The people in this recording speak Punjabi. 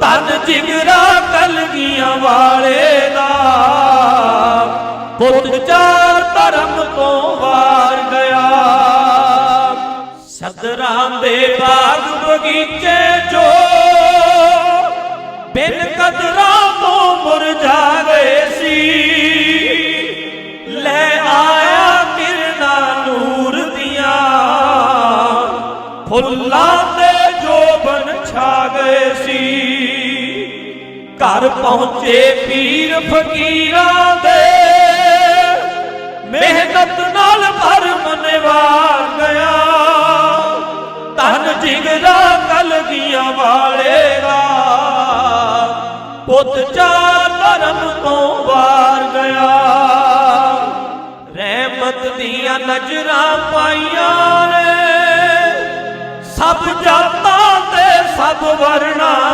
ਤਨ ਜਿਗਰਾ ਕਲਗੀਆਂ ਵਾਲੇ ਦਾ। ਪੁੱਤ ਚਾਰ ਧਰਮ ਤੋਂ ਵਾਰ ਗਿਆ। ਸਦਰਾਂ ਦੇ ਬਾਗ ਬਗੀਚੇ ਜੋ ਬਿਨ ਕਦਰਾਂ ਤੋਂ ਮੁਰਝਾ ਗਏ ਸੀ। ਲੈ ਆਇਆ ਕਿਰਨਾ ਨੂਰ ਦੀਆਂ। ਫੁੱਲਾਂ ਦੇ ਘਰ ਪਹੁੰਚੇ ਪੀਰ ਫਕੀਰਾਂ ਦੇ। ਮਿਹਨਤ ਨਾਲ ਭਰਮ ਨਿਵਾਰ ਗਿਆ। ਧਨ ਜਿਗਰਾ ਕਲਗੀਆਂ ਵਾਲੇਗਾ। ਪੁੱਤ ਚਾਰ ਧਰਮ ਤੋਂ ਵਾਰ ਗਿਆ। ਰਹਿਮਤ ਦੀਆਂ ਨਜ਼ਰਾਂ ਪਾਈਆਂ ਨੇ। ਸਭ ਜਾਤਾਂ ਤੇ ਸਭ ਵਰਣਾਂ